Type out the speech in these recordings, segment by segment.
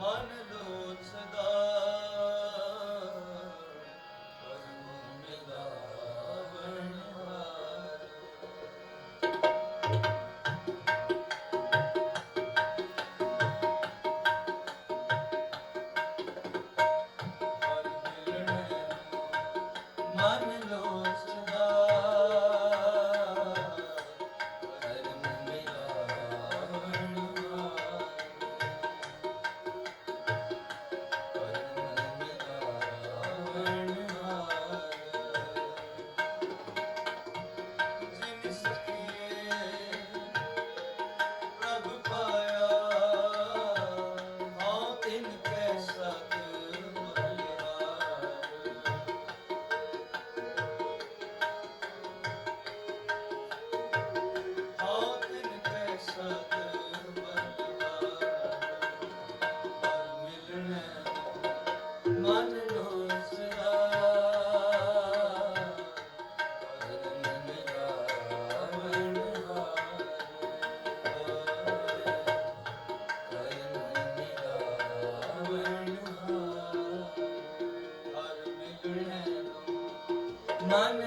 मन लो none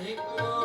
Ignore.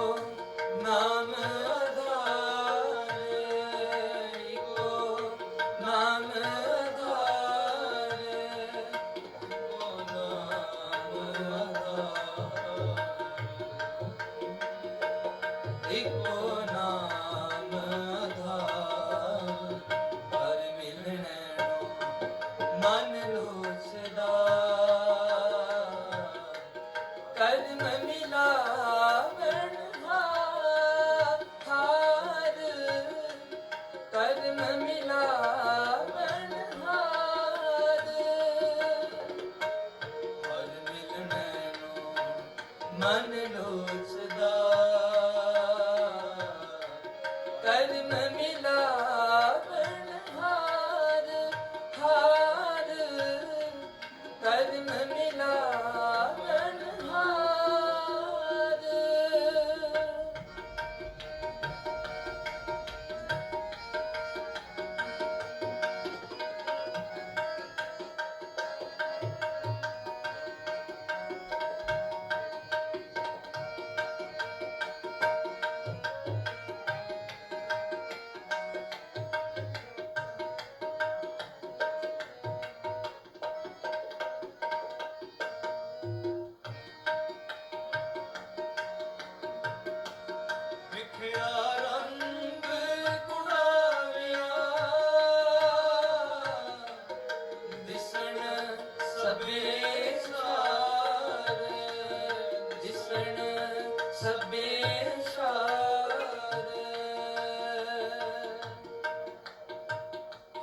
ਮਨ ਲੋਚਦਾ ਕਰਮ ਮੇ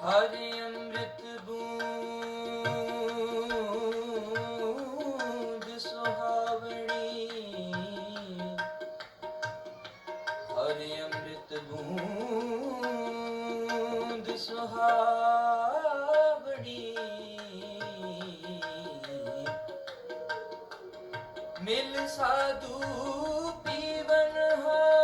ਹਰਿ ਅੰਮ੍ਰਿਤ ਬੂੰਦ ਸੁਹਾਵਣੀ। ਹਰਿ ਅੰਮ੍ਰਿਤ ਬੂੰਦ ਸੁਹਾਵਣੀ। ਮਿਲ ਸਾਧੂ ਪੀਵਨ ਹੋ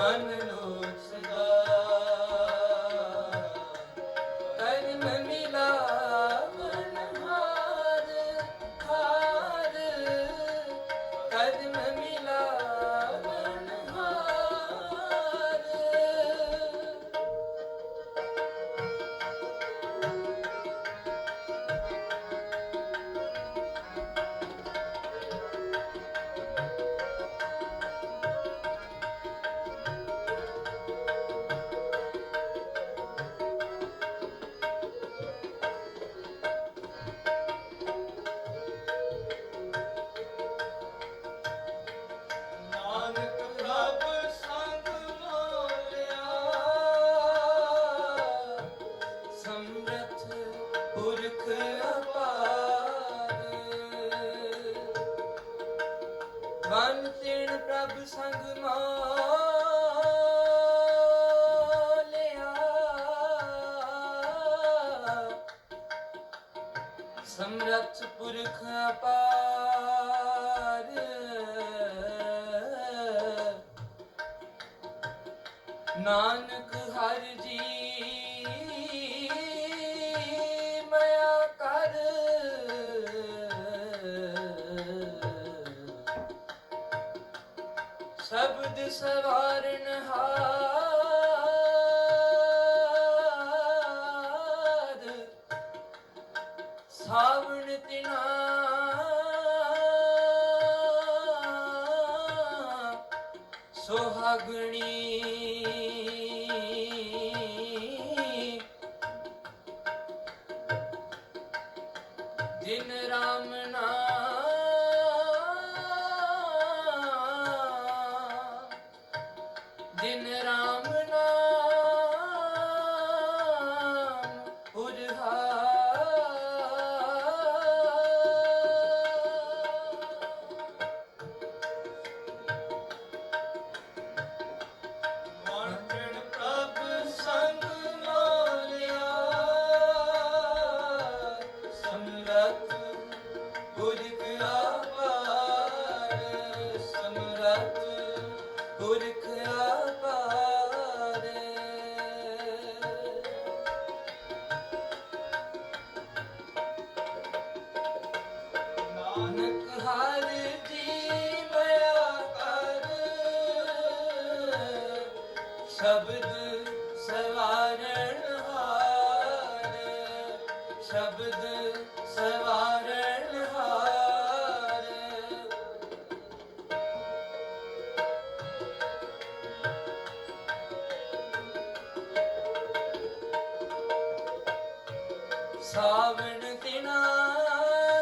నన్ను ਰੱਬ ਸੰਗ ਮੋਲਿਆ ਸਮਰੱਥ ਪੁਰਖ ਅਪਾਰ। ਨਾਨਕ ਸਬਦ ਸਵਾਰਨ ਹਾਰ ਸਾਵਣ ਤਿਨਾ ਸੋਹਾਗਣੀ high. ਸ਼ਬਦ ਸਵਾਰਣ ਸਾਵਣ ਦਿਨਾ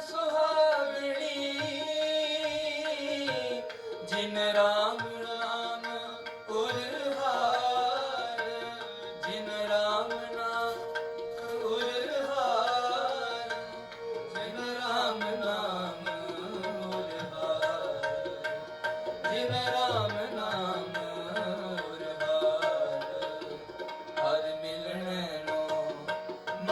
ਸੁਹਾਵਣੀ ਜਿਨ